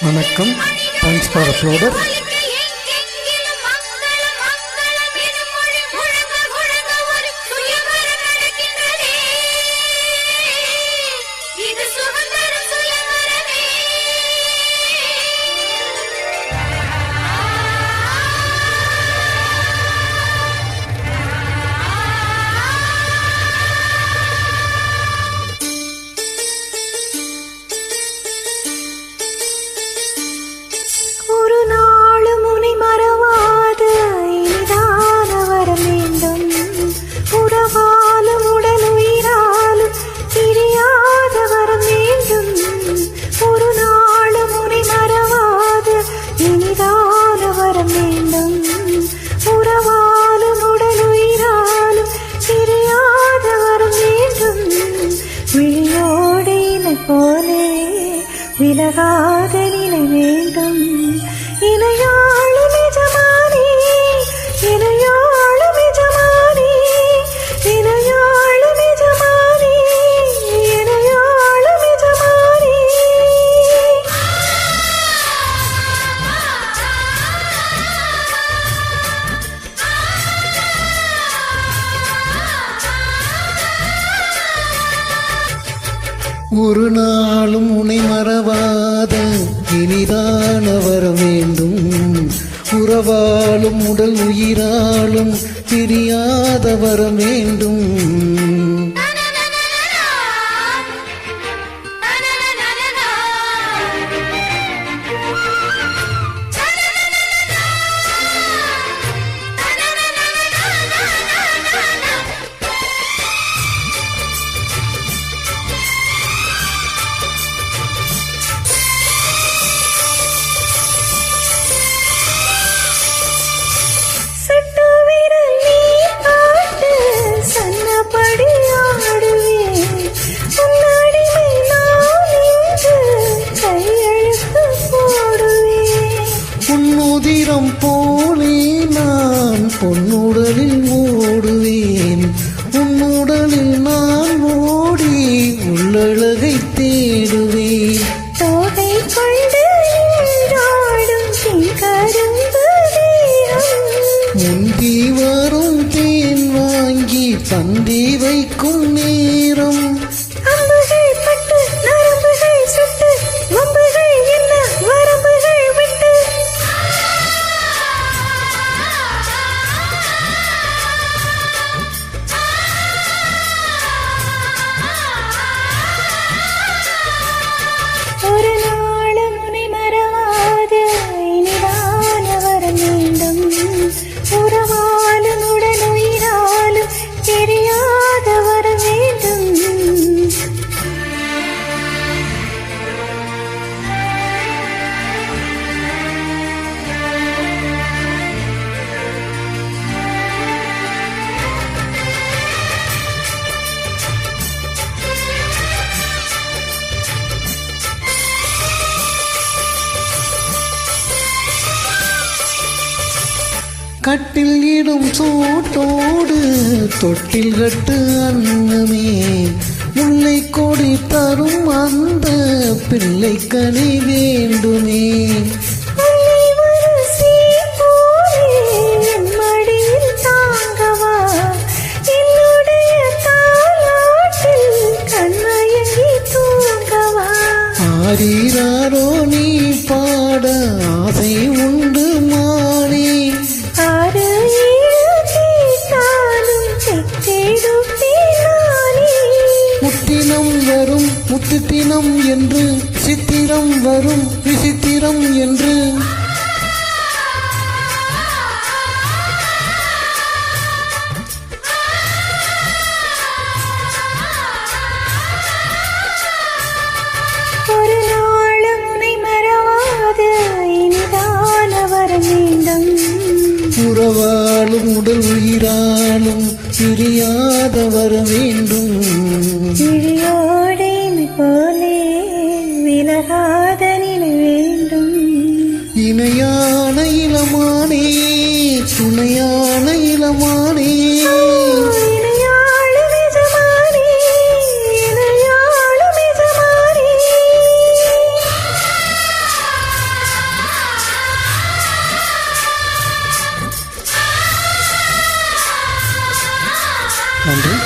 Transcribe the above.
வணக்கம். Thanks for uploader இனிதான வர வேண்டும் உறவாலும் உடல் உயிராலும் பிரியாத வர வேண்டும் விழியோடு இணை ஒரு நாளும் உனை மறவாத இனிதான வர வேண்டும் உறவாலும் உடல் உயிராலும் பிரியாத வர வேண்டும் உன்னுதிரம் போலே நான் பொன்னுடலில் ஓடுவேன். உன்னுடலில் நான் ஓடி உள்ளழகை தேடுவேன். தோகை கொண்டு முந்தி வரும் தேன் வாங்கி தந்தி வைக்கும் நேரம். உறவாலும் கட்டில் இடும் சூட்டோடு தொட்டில் கட்டு அன்னமே. முல்லை கொடி தரும் அந்த பிள்ளை கனி வேண்டுமே. முத்துத்தினம் என்று சித்திரம் வரும் விசித்திரம் என்று. உறவாலும் உடல் உயிராலும் பிரியாத வர வேண்டும் போலே விலகாத நினை வேண்டும். இணையான இளமானே துணையான இளமானே. நன்றி.